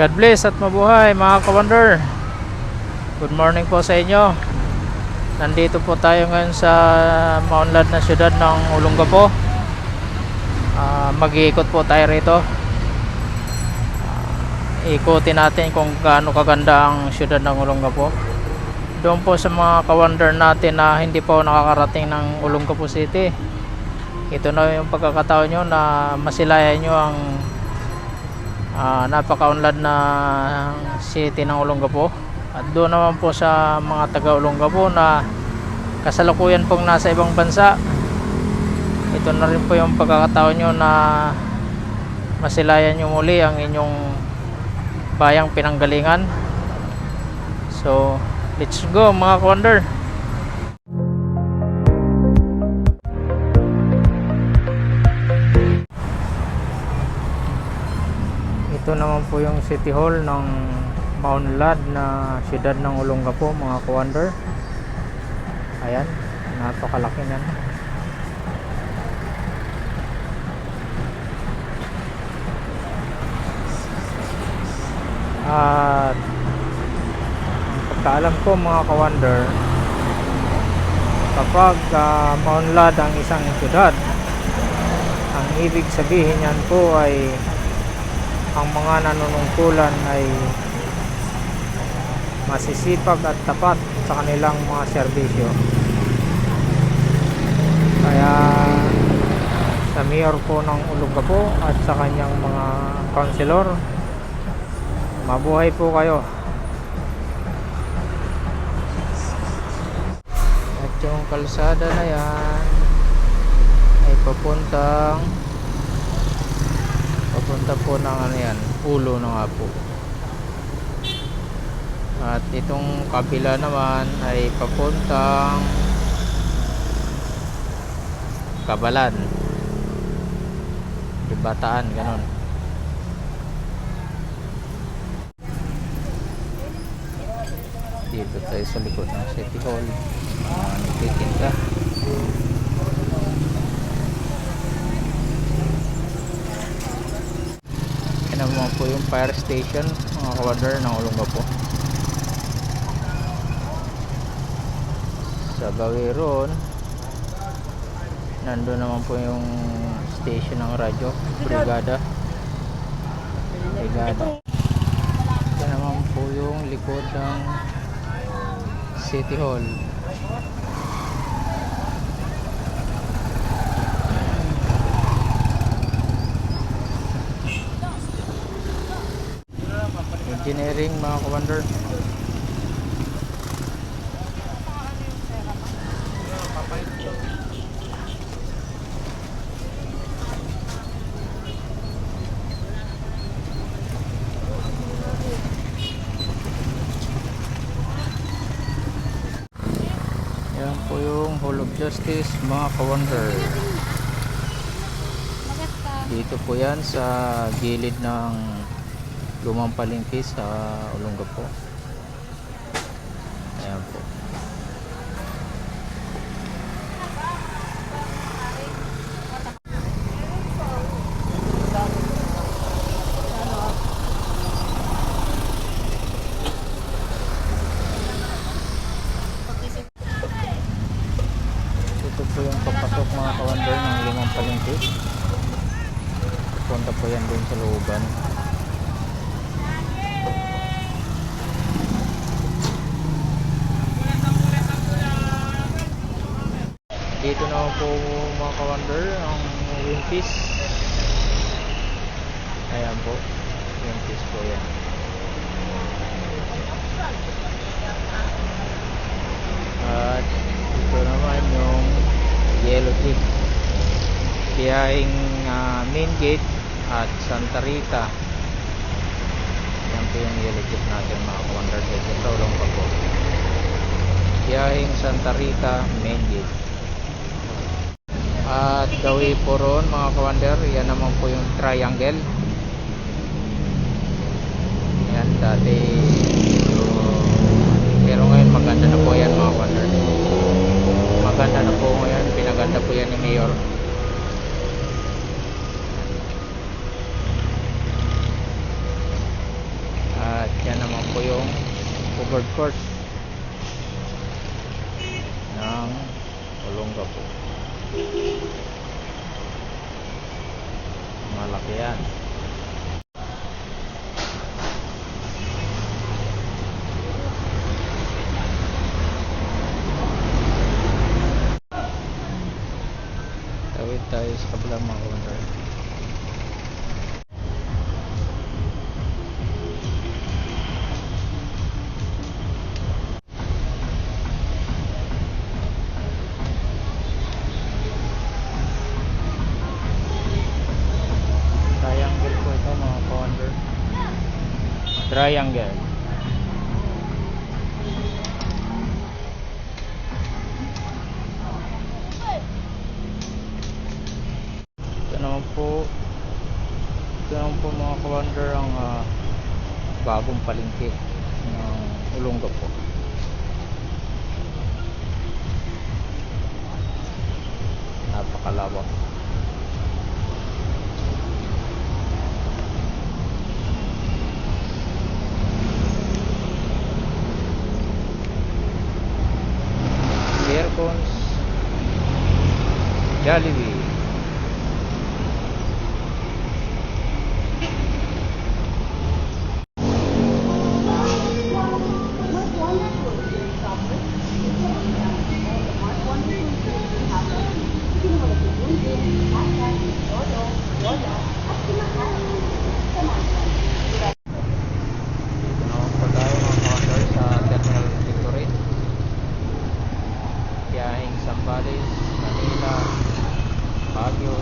God bless at mabuhay mga ka-wonder. Good morning po sa inyo. Nandito po tayo ngayon sa maunlad na syudad ng Olongapo. Ah, mag-iikot po tayo rito. Ah, ikutin natin kung gaano kaganda ang syudad ng Olongapo. Doon po sa mga ka-wonder natin na hindi po nakakarating ng Olongapo City. Ito na yung pagkakataon nyo na masilayan nyo ang Ah, napakaunlad na city ng Olongapo at doon naman po sa mga taga Olongapo na kasalukuyan pong nasa ibang bansa ito na rin po yung pagkakataon nyo na masilayan nyo muli ang inyong bayang pinanggalingan. So let's go mga wonder po yung City Hall ng Maunlad na siyudad ng Olongapo mga ka-wonder. Ayan, napakalaki niyan. At pagkaalam ko mga ka-wonder, kapag uh, maunlad ang isang siyudad, ang ibig sabihin yan po ay ang mga nanunungkulan ay masisipag at tapat sa kanilang mga serbisyo. Kaya sa mayor po ng Olongapo at sa kanyang mga councilor, mabuhay po kayo. At yung kalsada na yan ay papuntang papunta po ng ano yan ulo ng apo at itong kabila naman ay papuntang kabalan. Bataan, ganun. Dito tayo sa likod ng City Hall. Uh, nagtitinda Naman po yung fire station mga kawander ng Olongapo sa Bawiron nandun naman po yung station ng radyo Brigada. Brigada. Yan naman po yung likod ng City Hall engineering mga commander. Yan po yung Hall of Justice mga ka-wonder dito po yan sa gilid ng lumang palengke sa Olongapo. Ayan po. Ito po yung papasok mga kawander ng lumang palengke. Punta po yan dun sa looban naman po mga ka-wonder ang Wimpis ayan po. Wimpis po yan at ito naman yung yellow jeep biyahing ah, main gate at Santa Rita. Yan po yung yellow jeep natin mga ka-wonder. Sa Taulong pa po. Biyahing Santa Rita main gate at gawi po roon mga kawander yan naman po yung triangle. Yan dati. Pero ngayon maganda na po yan mga kawander. Maganda na po ngayon. Pinaganda po yan ni Mayor. Covered court ng Olongapo. Malaki yan. Tawid kabilang mga counter. Triangle ito naman po mga ka-wonder ang ah, bagong palengke ng Ulongga po. Napakalawak. Aircons Jollibee Dito naman po tayo mga counter sa Terminal Victory Biyahing Sambales, Manila, Baguio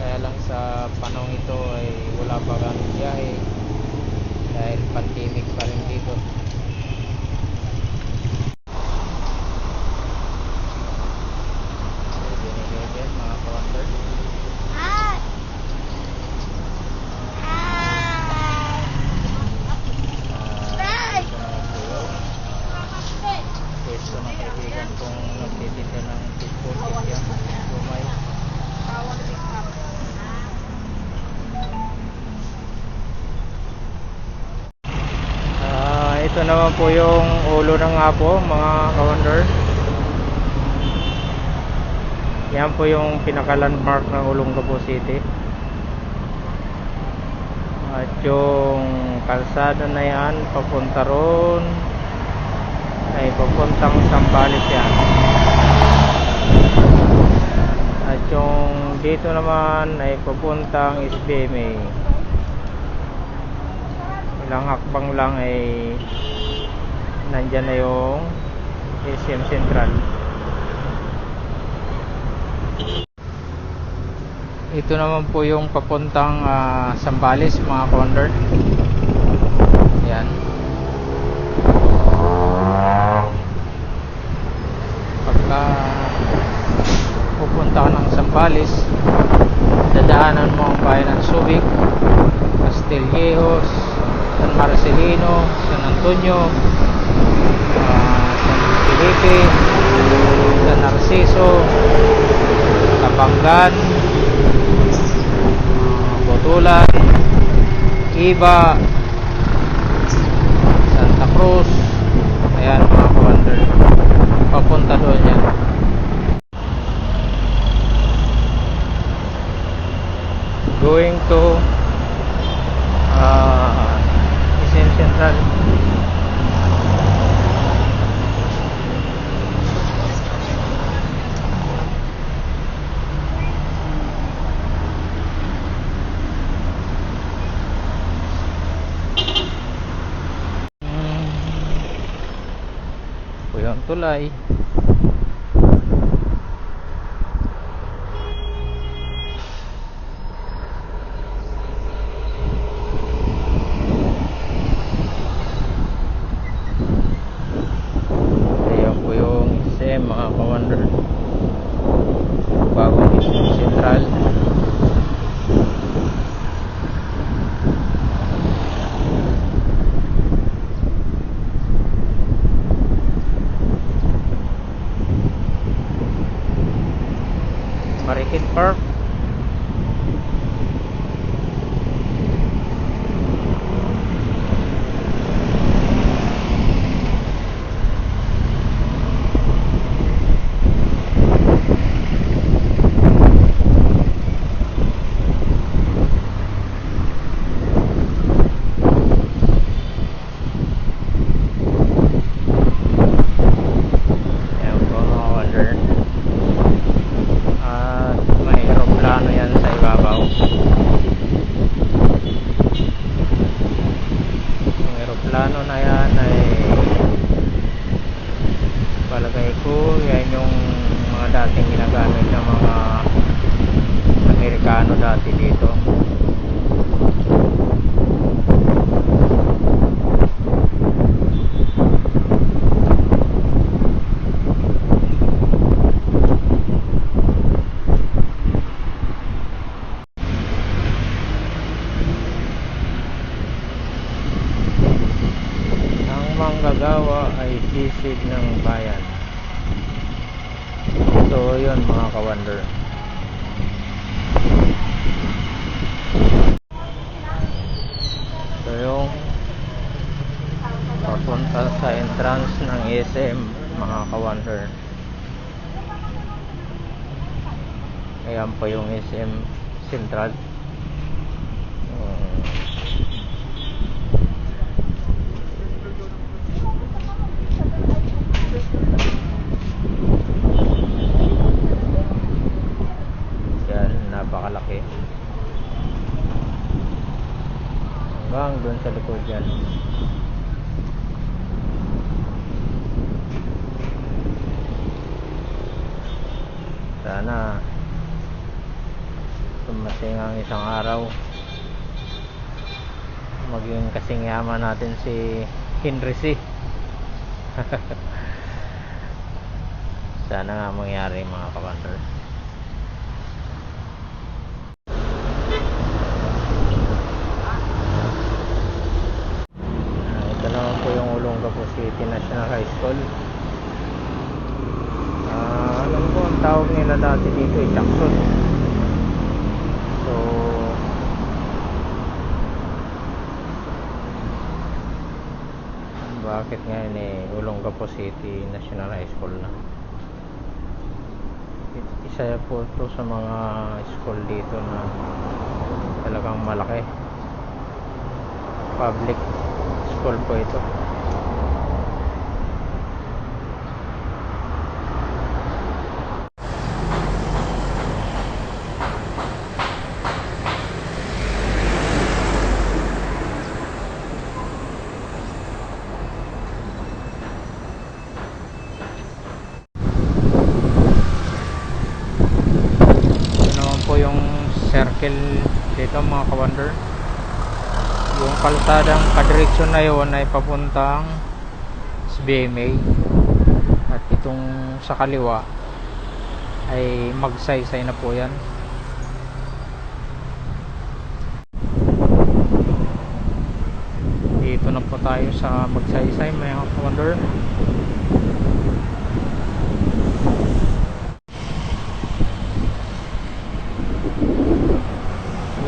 Kaya lang sa panahon ito ay wala pa ganong biyahe Dahil pandemic pa rin dito Binigyan mga counter Ah, ito naman po yun. Pwesto ng kaibigan kong nagtitinda ng fishball chicken, lumay. Ah, ito naman po yung ulo ng apo, mga ka-wonder. Yan po yung pinaka-landmark ng Olongapo City. At yung kalsada na yan, papunta ron, ay papuntang Sambales yan. At yung dito naman ay papuntang SBMA. Ilang hakbang lang ay nandyan na yung SM Central. Ito naman po yung papuntang ah, Sambales mga condor. Yan. Pagka pupunta ka ng Sambales, dadaanan mo ang bayan ng Subic, Castillejos, San Marcelino, San Antonio, ah, San Felipe, San Narciso, Tabangan, ah, Botulan, Iba, Santa Cruz, ayan mga kawander, papunta doon yan. Going to uh, Central. Tulay. Central. Kasing yaman natin si Henry C. Sana nga mangyari mga kabander. Ah, ito naman po yung Olongapo City National High School. Ah, alam ko ang tawag nila dati dito ay Jackson. So, bakit ngayon eh Olongapo City National High School na? Isa po ito sa mga school dito na talagang malaki public school po ito naman po yung circle dito mga ka-wonder yung kalsadang kadireksyon na yun ay papuntang sa BMA at itong sa kaliwa ay magsaysay na po yan. Dito na po tayo sa magsaysay mga wonder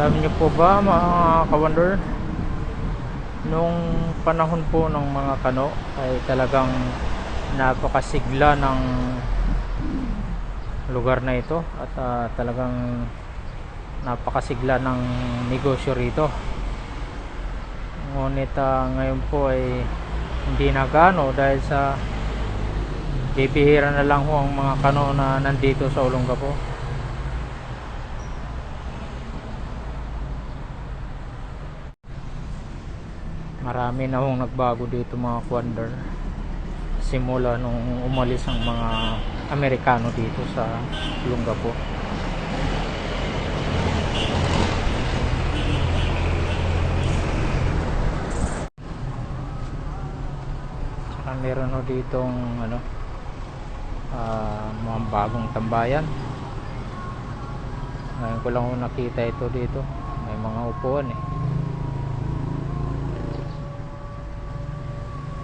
alam niyo po ba mga ka-wonder nung panahon po ng mga kano ay talagang napakasigla ng lugar na ito at ah, talagang napakasigla ng negosyo rito. Ngunit ah, ngayon po ay hindi na gano dahil sa bibihira na lang ho ang mga kano na nandito sa Olongapo marami na hong nagbago dito mga wonder simula nung umalis ang mga Amerikano dito sa Lungapo tsaka meron ho ditong ano ah, mga bagong tambayan. Ngayon ko lang nakita ito dito. May mga upuan eh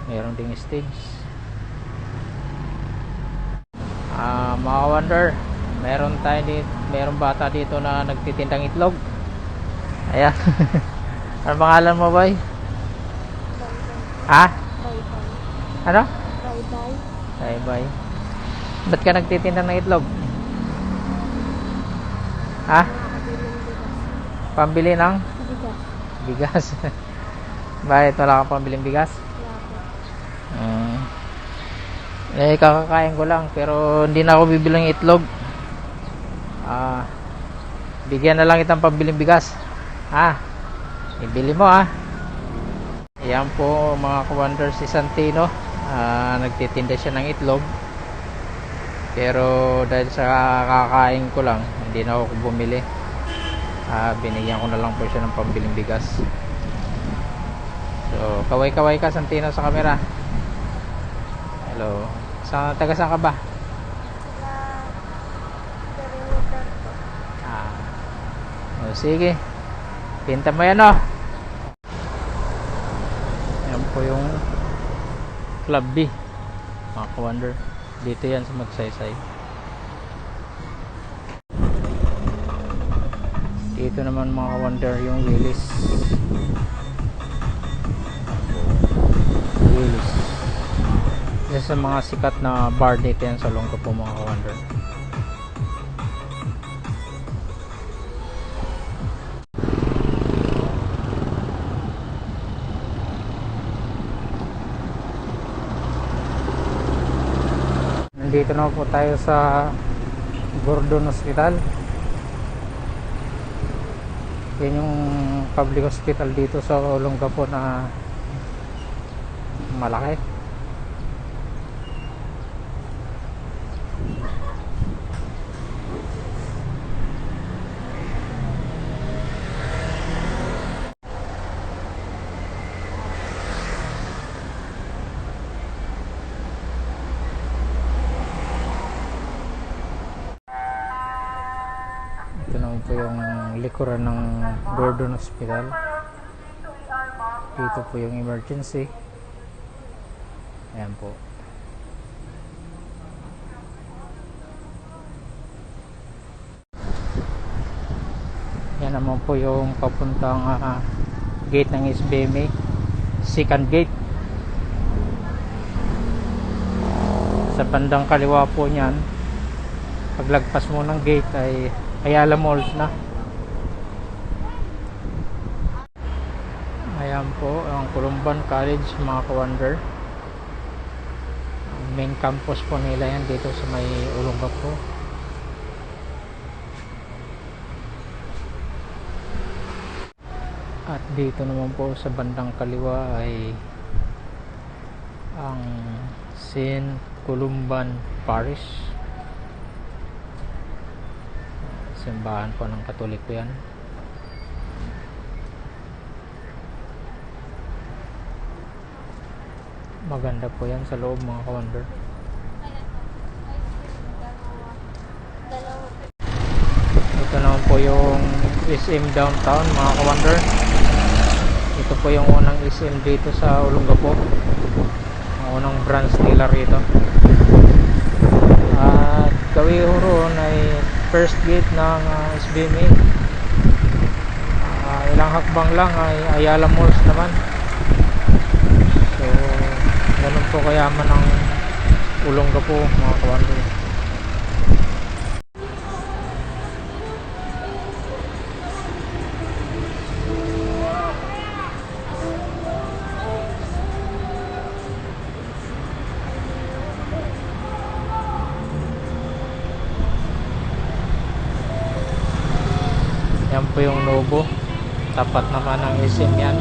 meron ding stage ah mga wonder meron tayo dito meron bata dito na nagtitindang itlog ayan ano pangalan mo boy? ha? ano? Bye bye ba't ka nagtitinda ng itlog? ha? pambili ng Bigas. bigas bakit wala kang pambiling bigas? Wala po. Mm. Eh, kakakain ko lang. Pero hindi na ako bibilang itlog. Ah, bigyan na lang itang pambiling bigas. Ha? Ibili mo ha. Yan po mga ka-wonder si Santino. Ah, nagtitinda siya ng itlog. Pero dahil sa kakain ko lang, hindi na ako bumili. Ah, binigyan ko na lang po siya ng pambiling bigas. So, kaway-kaway ka Santino sa camera. Hello. Sa taga saan ka ba? Ah. O, sige. Pinta mo yan, oh. Yan po yung Club B. Mga ka-wonder. Dito yan sa Magsaysay. Dito naman mga ka-wonder yung Willis. Willis. Isa sa mga sikat na bar dito yan sa Longgo po mga ka-wonder. Nandito na po tayo sa Gordon Hospital. Yan yung public hospital dito sa Olongapo na malaki. Ito naman po yung likuran ng Gordon Hospital. Dito po yung emergency. Ayan po. Yan naman po yung papuntang ah, gate ng SBMA. Second gate. Sa bandang kaliwa po niyan, paglagpas mo ng gate ay Ayala Malls na. Ayan po ang Columban College mga ka-wonder. Main campus po nila yan dito sa may Olongapo. At dito naman po sa bandang kaliwa ay ang St. Columban Parish. simbahan po ng katoliko yan maganda po yan sa loob mga ka-wonder. Ito naman po yung SM downtown mga ka-wonder. Ito po yung unang SM dito sa Olongapo. Ang unang branch nila rito. At Kawihuron ay first gate ng uh, SBMA Ah, ilang hakbang lang ay Ayala Malls naman ganun po kayaman ng Olongapo mga ka-wonder Yan po yung logo. Tapat naman ng SM yan.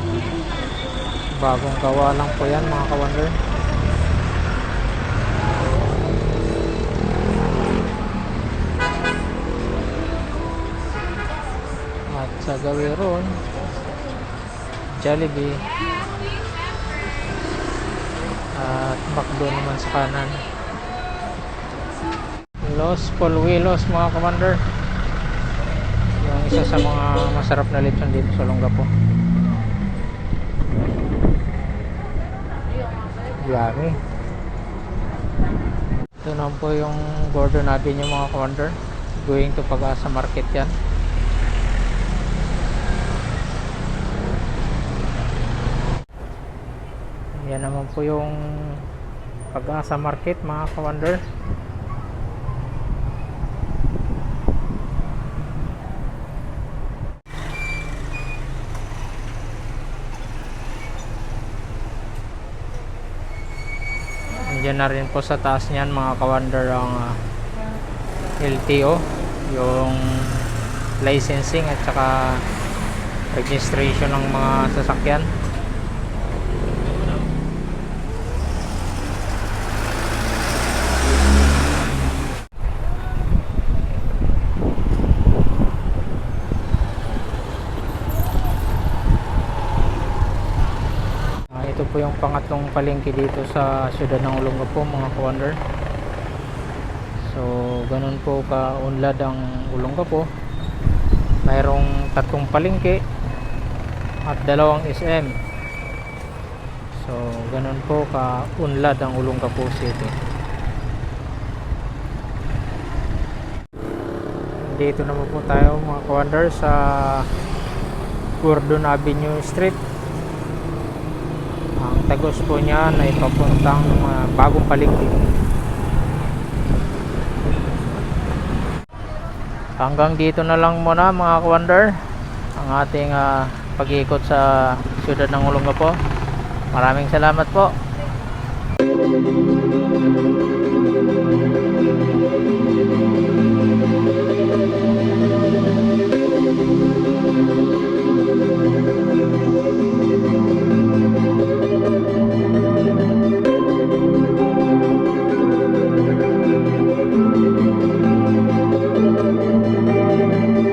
Bagong gawa lang po yan mga ka-wonder. At sa Gawiron, Jollibee. At McDo naman sa kanan. Los Polhuelos mga commander. Yung isa sa mga masarap na lechon dito sa Olongapo yummy. Ito na po yung Gordon natin yung mga commander. Going to Pag-asa Market yan yan naman po yung Pag-asa Market mga commander Andiyan na rin po sa taas niyan mga ka-wonder ang ah, LTO, yung licensing at saka registration ng mga sasakyan. po pangatlong palengke dito sa siyudad ng Olongapo mga kawander. So, ganun po kaunlad ang Olongapo. Mayroong tatlong palengke at dalawang SM. So, ganun po kaunlad ang Olongapo City. Dito naman po tayo mga kawander sa Gordon Avenue Street. Ang tagos po niyan ay papuntang uh, bagong palengke. Hanggang dito na lang muna mga kawander ang ating ah, pag-iikot sa siyudad ng Olongapo. Maraming salamat po.